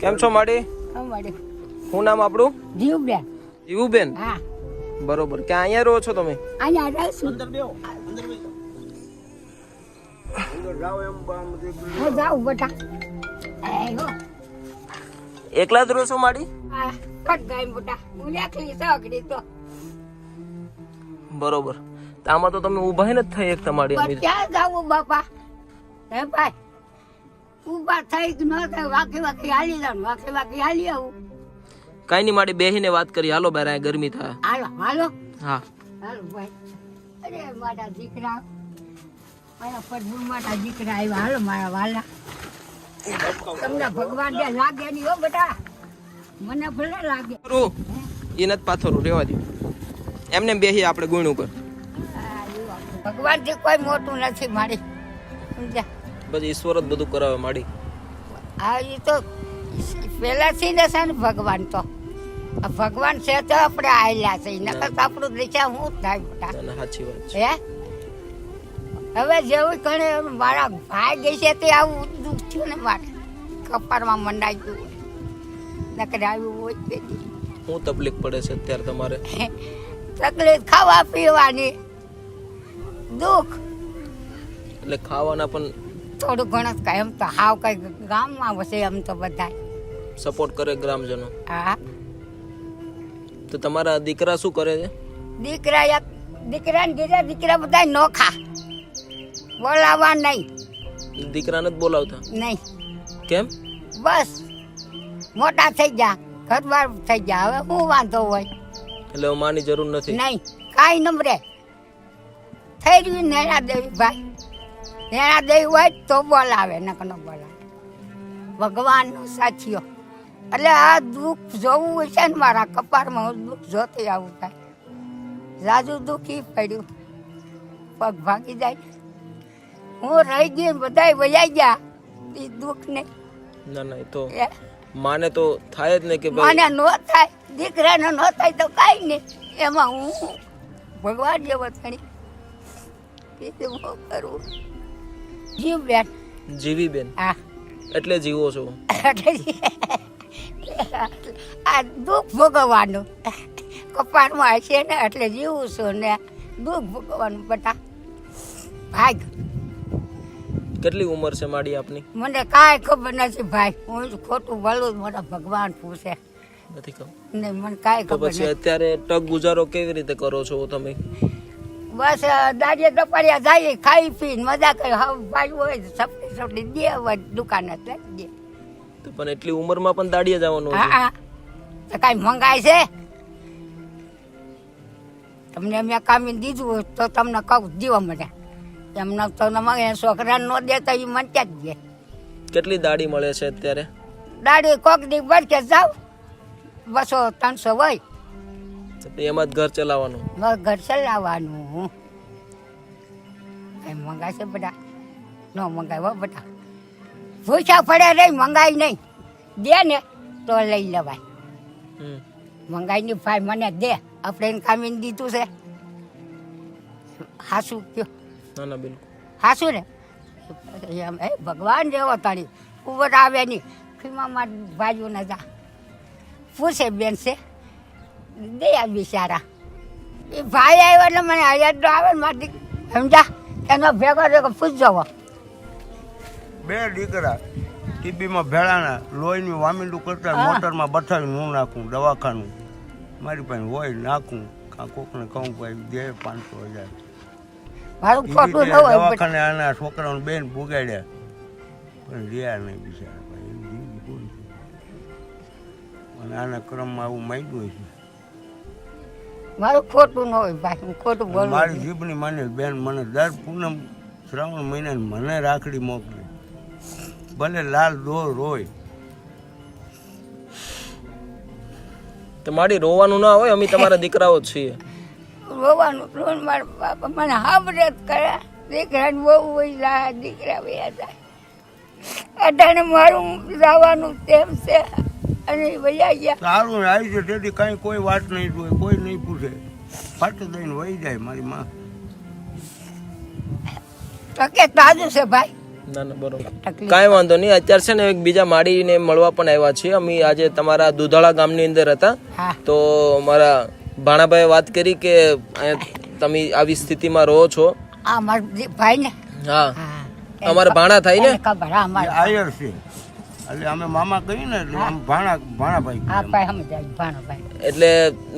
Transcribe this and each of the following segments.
કેમ છો માડી? શું નામ આપણું? જીવબેન. જીવબેન? હા. બરોબર. ક્યાં અહીંયા રહો છો તમે? અહીંયા રહીશું હું જાઉં બેટા. આયો એકલા જ રહો છો માડી? કટ બેટા. હું એકલી સગડી તો. બરોબર. તો આમાં તો તમે ઊભા જ થઈ એક તમારી ક્યાં જાવું બાપા? હે ભાઈ? ઊભા થઈ કે ન થાય વાકી વાકી હાલી જાઉં વાકી વાકી હાલી આવું. કઈ નહીં માડી બેહીને વાત કરી? હાલો બાર અહીંયા ગરમી થાય. હાલો હાલો. હા. હાલો ભાઈ. અરે મારા દીકરા. મારા પડવું મારા દીકરા આવ્યા. હાલો મારા વાલા. તમને ભગવાન જે લાગે નહીં હો બેટા મને ભલે લાગે. એ નથી પાથરું રેવા દો એમને બેહી આપણે ગુણ ઉપર. ભગવાનથી કોઈ મોટું નથી મારી. સમજ્યા? પછી ઈશ્વર જ બધું કરાવે માડી. આ એ તો પહેલાથી જ છે ને ભગવાન તો. ભગવાન છે તો આપણે આવેલા છે. નકર તો આપણું દિશા હું થાય મોટા. સાચી વાત છે. હવે જેવું કણે મારા ભાઈ ગઈ છે તે આવું દુઃખ થયું ને મારે. કપાળમાં મંડાઈ ગયું. નકર આવ્યું હોય તે હું શું તકલીફ પડે છે અત્યારે તમારે? તકલીફ ખાવા પીવાની. દુઃખ. એટલે ખાવાના પણ થોડું ઘણું જ કાંઈ. એમ તો હાવ કઈ ગામમાં વસે એમ તો બધા સપોર્ટ કરે ગ્રામજનો. હા. તો તમારા દીકરા શું કરે છે? દીકરા એક દીકરા ને દીકરા દીકરા બધા નોખા. બોલાવવા નહીં. દીકરાને જ બોલાવતા? નહીં. કેમ? બસ. મોટા થઈ ગયા. ઘરબાર થઈ ગયા. હવે શું વાંધો હોય? એટલે માની જરૂર નથી. નહીં. કાંઈ નંબરે થઈ રહ્યું નેણા દેવી ભાઈ નેણા દઈ હોય તો બોલાવે નક ન બોલાવે. ભગવાનનું સાચીઓ એટલે આ દુઃખ જોવું છે ને મારા કપાળમાં હું દુઃખ જોતી આવું થાય. જાજુ દુઃખી પડ્યું. પગ ભાગી જાય. હું રહી ગઈ બધા બધાય વયા ગયા. એ દુઃખ ને ના ના એ તો માને તો થાય જ ને કે માને મને નો થાય. દીકરાને નો થાય તો કાંઈ નહીં. એમાં હું ભગવાન જેવો થણી. કીધું હું કરું? જીવ બેન. જીવી બેન? આ એટલે જીવો છો? આ દુઃખ ભોગવવાનું. કપાળમાં હશે ને એટલે જીવું છું ને દુઃખ ભોગવવાનું બધા. ભાગ કેટલી ઉંમર છે માડી આપની? મને કાંઈ ખબર નથી ભાઈ. હું ખોટું ભલું મને ભગવાન પૂછે. નથી ખબર. ને મને કાંઈ ખબર પછી અત્યારે ટક ગુજારો કેવી રીતે કરો છો તમે? બસ દાડીએ દપાડિયા જાય ખાઈ પીને મજા કરી. હવે ભાઈ હોય સપડી સપડી દે હોય દુકાને જ દે. તો પણ એટલી ઉંમરમાં પણ દાડીએ જવાનું હા હા. તો કાંઈ મંગાય છે? તમને મેં કામીને દીધું હોય તો તમને કહું જીવા મને. એમને તો મને છોકરા ન દેતા એ મને જ દે કેટલી દાડી મળે છે અત્યારે? દાડી કોક દી વર્ષે જાવ. બસો ત્રણસો હોય. એમાં જ ઘર ચલાવવાનું? ઘર ચલાવવાનું. કઈ બધા? ન મંગાવ્યો બધા? ભૂસા પડે રહી મંગાઈ નહીં. દે ને તો લઈ લેવાય. મંગાઈ ની ભાઈ મને દે. આપણે એને કામીને દીધું છે. હાસુ કયો. ના ના બિલકુલ. હાસુ ને? એમ એ ભગવાન જેવો તારી. ઉપર આવે નહીં. ખીમામાં બાજુ ન જા. પૂછે બેન છે. દે આ બિચારા. એ ભાઈ આવ્યો એટલે મને યાદ આવે ને મારી સમજા? એનો ભેગો ભેગો પૂછજો બે દીકરા ટીબીમાં ભેળાના લોહીની વામીલું કરતા મોટરમાં બથાવીને હું નાખું દવાખાનું. મારી પાસે હોય નાખું. કાં કોકને કહું ભાઈ દે પાંચસો હજાર. મારું ખોટું ન હોય દવાખાને આના છોકરાઓને બેન ભૂગાડ્યા. પણ રહ્યા નહીં બિચારા. ભાઈ. અને આના ક્રમમાં આવું માંડ્યું છે મારું ખોટું ન હોય ભાઈ હું ખોટું બોલું મારી. જીભની માને બેન મને દર પૂનમ શ્રાવણ મહિને મને રાખડી મોકલી. ભલે લાલ દો રોય તો માડી રોવાનું ના હોય અમે તમારા દીકરાઓ છીએ. રોવાનું રોન મારા બાપા મને હાબરે કરે. દીકરાને બહુ હોય લા દીકરા વયા જાય. અટાણે મારું જવાનું તેમ છે. અને વયા ગયા. સારું આવી છે તેથી કાંઈ કોઈ વાત નહીં જોઈ કોઈ નહીં પૂછે. ફાટ દઈને વહી જાય મારી માં. તકે કે તાજું છે ભાઈ. ના ના બરોબર. કાંઈ વાંધો નહીં અત્યારે છે ને એક બીજા માડીને મળવા પણ આવ્યા છીએ. અમે આજે તમારા દુધાળા ગામની અંદર હતા. તો મારા ભાણાભાઈએ વાત કરી કે અહીંયા તમે આવી સ્થિતિમાં રહો છો. આ મારા ભાઈ ને? હા. હા. અમારા ભાણા થાય ને? હા આયર છે. એટલે અમે મામા કહ્યું ને એટલે આમ ભાણા ભાણાભાઈ હા ભાઈ સમજાય ભાણો એટલે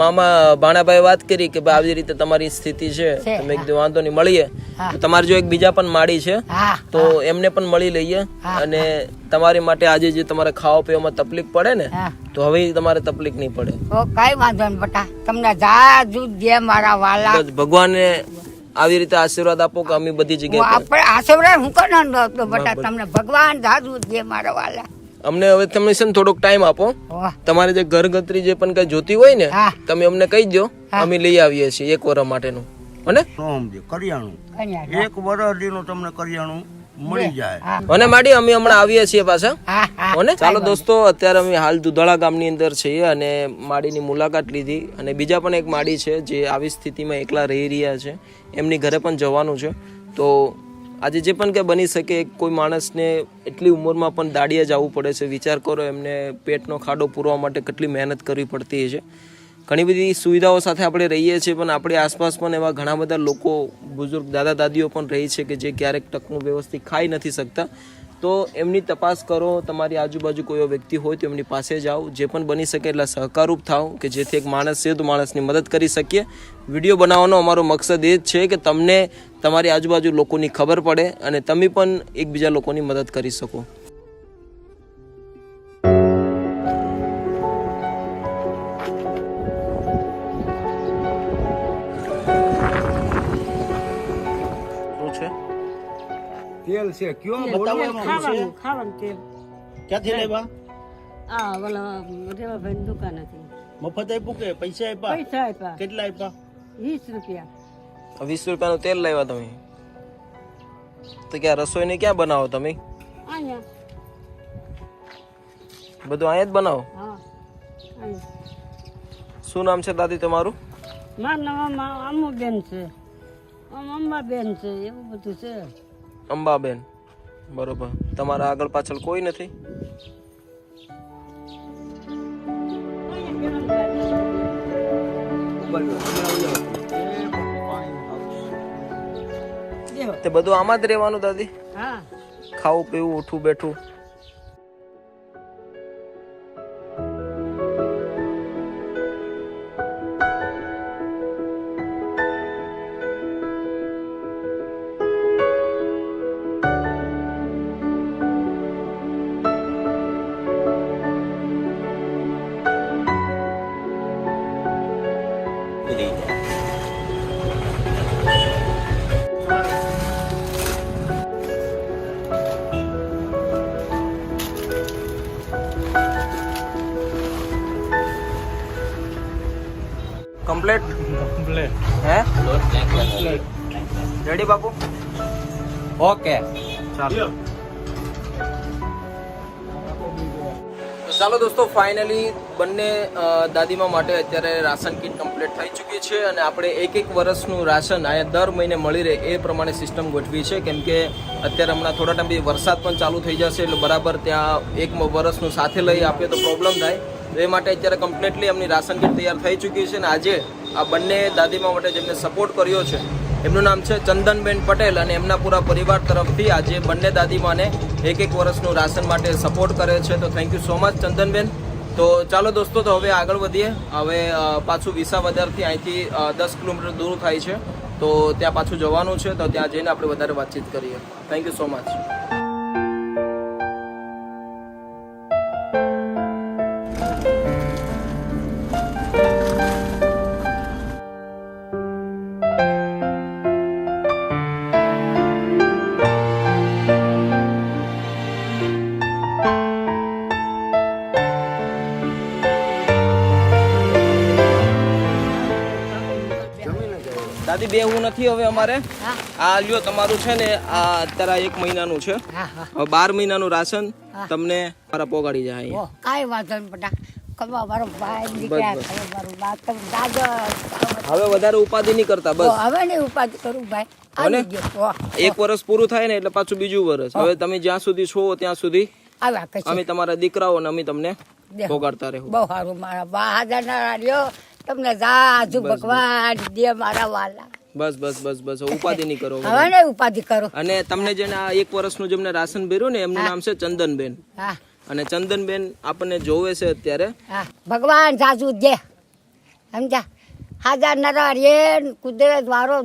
મામા ભાણાભાઈ વાત કરી કે ભાઈ આવી રીતે તમારી સ્થિતિ છે તમે કીધું વાંધો નહીં મળીએ. તો તમારે જો એક બીજા પણ માડી છે તો એમને પણ મળી લઈએ. અને તમારી માટે આજે જે તમારે ખાવા પીવામાં તકલીફ પડે ને તો હવે તમારે તકલીફ નહીં પડે. કઈ વાંધો નહીં બટા. તમને જાજુ જે મારા વાલા બસ ભગવાનને આવી રીતે આશીર્વાદ આપો કે અમે બધી જગ્યાએ આપણે આશીર્વાદ હું કરવાનો હતો બટા તમને ભગવાન દાદુ જે મારા વાલા. અમને હવે તમે છે ને થોડોક ટાઈમ આપો. તમારે જે ઘરગથરી જે પણ કઈ જોતી હોય ને તમે અમને કહી દો અમે લઈ આવીએ છીએ એક વર્ષ માટેનું. અને કરિયાણું. એક વર્ષ દીનું તમને કરિયાણું. મળી જાય. અને માડી અમે હમણાં આવીએ છીએ પાછા. હા ચાલો દોસ્તો અત્યારે અમે હાલ દુધાળા ગામની અંદર છીએ અને માડીની મુલાકાત લીધી. અને બીજા પણ એક માડી છે જે આવી સ્થિતિમાં એકલા રહી રહ્યા છે. એમની ઘરે પણ જવાનું છે. તો આજે જે પણ કે બની શકે કોઈ માણસને એટલી ઉંમરમાં પણ દાડિયા જવું પડે છે. વિચાર કરો એમને પેટનો ખાડો પૂરવા માટે કેટલી મહેનત કરવી પડતી છે. ઘણી બધી સુવિધાઓ સાથે આપણે રહીએ છીએ, પણ આપણી આસપાસ પણ એવા ઘણા બધા લોકો, બુઝુર્ગ દાદા દાદીઓ પણ રહી છે કે જે ક્યારેક ટકનું વ્યવસ્થિત ખાઈ નથી શકતા. તો એમની તપાસ કરો, તમારી આજુબાજુ કોઈ વ્યક્તિ હોય તો એમની પાસે જાઓ, જે પણ બની શકે એટલા સહકારરૂપ થાવ કે જેથી એક માણસ છે તો માણસની મદદ કરી શકીએ. વીડિયો બનાવવાનો અમારો મકસદ એ જ છે કે તમને તમારી આજુબાજુ લોકોની ખબર પડે અને તમે પણ એકબીજા લોકોની મદદ કરી શકો. તેલ છે કયો ખાવાનું ખાવાનું તેલ. ક્યાંથી લેવા? આ ઓલા રેવાભાઈ દુકાન હતી મફત આપ્યું કે પૈસા આપ્યા? પૈસા આપ્યા. કેટલા આપ્યા? વીસ રૂપિયા. વીસ રૂપિયાનું તેલ લાવ્યા તમે? તો ક્યાં રસોઈને ક્યાં બનાવો તમે? અહીંયા. બધું અહીંયા જ બનાવો? હા શું નામ છે દાદી તમારું? મારું નામ અમ્મુબેન છે. આમ બેન છે એવું બધું છે. અંબાબેન. બરોબર. તમારા આગળ પાછળ કોઈ નથી? તે બધું આમાં જ રહેવાનું દાદી? હા. ખાવું પીવું ઉઠું બેઠું રેડી બાપુ ઓકે ચાલો. ચાલો દોસ્તો ફાઇનલી બંને દાદીમા માટે અત્યારે રાશન કીટ કમ્પ્લીટ થઈ ચૂકી છે અને આપણે એક એક વર્ષનું રાશન અહીંયા દર મહિને મળી રહે એ પ્રમાણે સિસ્ટમ ગોઠવી છે. કેમ કે અત્યારે હમણાં થોડા ટાઈમ પછી વરસાદ પણ ચાલુ થઈ જશે એટલે બરાબર ત્યાં એક વર્ષનું સાથે લઈ આપીએ તો પ્રોબ્લેમ થાય. એ માટે અત્યારે કમ્પ્લીટલી એમની રાશન કીટ તૈયાર થઈ ચૂકી છે અને આજે આ બંને દાદીમા માટે જેમને સપોર્ટ કર્યો છે એમનું નામ છે ચંદનબેન પટેલ અને એમના પૂરા પરિવાર તરફથી આજે બંને દાદીમાને એક એક વર્ષનું રાશન માટે સપોર્ટ કરે છે. તો thank you so much Chandanben. તો ચાલો દોસ્તો, તો હવે આગળ વધીએ. હવે પાછું પાછું વિસાવદરથી અહીંથી દસ કિલોમીટર દૂર થાય છે. તો ત્યાં પાછું જવાનું છે. તો ત્યાં જઈને આપણે વધારે વાતચીત કરીએ. થેન્ક યુ સો મચ દાદી બેવું નથી હવે અમારે. આ લ્યો તમારું છે ને આ અત્યારે એક મહિનાનું છે. બાર મહિનાનું રાશન તમને મારા પોગાડી જાય. કાંઈ વાંધો નહીં બટા. હવે વધારે ઉપાધિ નહીં કરતા બસ. હવે નહીં ઉપાધિ કરું ભાઈ. એક વર્ષ પૂરું થાય ને એટલે પાછું બીજું વર્ષ. હવે તમે જ્યાં સુધી છો ત્યાં સુધી અમે તમારા દીકરાઓ ને અમે તમને ભોગાડતા રહેવું. બહુ સારું મારા બા ના રહ્યો. તમને જાજુ ભગવાન દે મારા વાલા. બસ બસ બસ બસ. ઉપાધિ નહીં કરો હવે નહીં ઉપાધિ કરો. અને તમને જેને આ એક વર્ષનું જેમને રાશન ભર્યું ને એમનું નામ છે ચંદનબેન. અને ચંદનબેન આપણને જોવે છે અત્યારે. ભગવાન જાજુ દે. સમજા હાજર નરવા એ કુદરત વાળો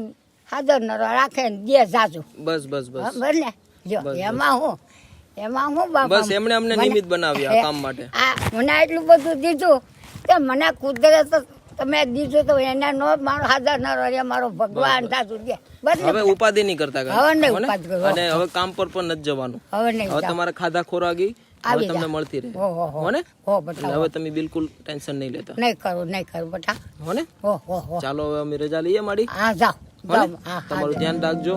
હાજર નરવા રાખે દે જાજુ. બસ બસ બસ. ને જો એમાં હું એમાં હું બાપા બસ એમણે અમને નિમિત બનાવ્યા કામ માટે. આ મને એટલું બધું દીધું કે મને કુદરત તમે દીધું તો એના નો મારો હાજર ન રે મારો ભગવાન દે બસ હવે ઉપાધિ નહીં કરતા હવે નહીં ઉપાધિ કરો. અને હવે કામ પર પણ નથી જવાનું. હવે નહીં હવે તમારા ખાધા ખોરાકી હવે તમને મળતી રહે. હો હો ને? એટલે હવે તમે બિલકુલ ટેન્શન નહીં લેતા. નહીં કરું નહીં કરું બટા. હો ને? હો હો ચાલો હવે અમે રજા લઈએ માડી. હા જાઓ. તમારું ધ્યાન રાખજો.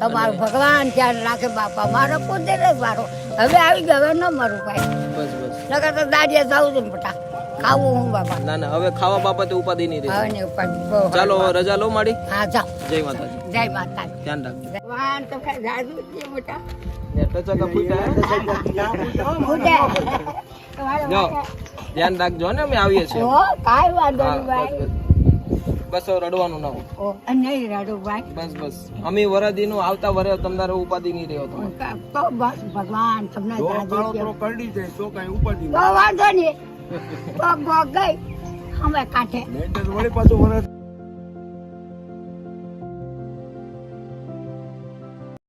તમારું ભગવાન ધ્યાન રાખે બાપા. મારો પોતે મારો. હવે આવી ગયો હવે ન મારું ભાઈ. બસ બસ. નકર તો દાડિયા જાઉં છું બેટા. ખાવું હું બાબા ના ના હવે ખાવા બાબતે ઉપાધિ નહીં હવે ને બહુ ચાલો રજા લો માડી. હા જાઓ. જય માતાજી. જય માતાજી. ધ્યાન રાખજો. વાન તો જાજુ છે મોટા. ને? જો ધ્યાન રાખજો ને અમે આવીએ છીએ. ઓ કાંઈ વાંધો નહીં ભાઈ. બસ, રડવાનું ના હોય. નહીં રડું ભાઈ. બસ બસ. અમે વરદીનું આવતા વરે તમારે ઉપાધિ નહીં રહ્યો તમારે. તો બસ ભગવાન તમને જો કાળો દે. કરડી જાય તો કાંઈ ઉપાધિ વાંધો નહીં. તો ગઈ. હવે વરસ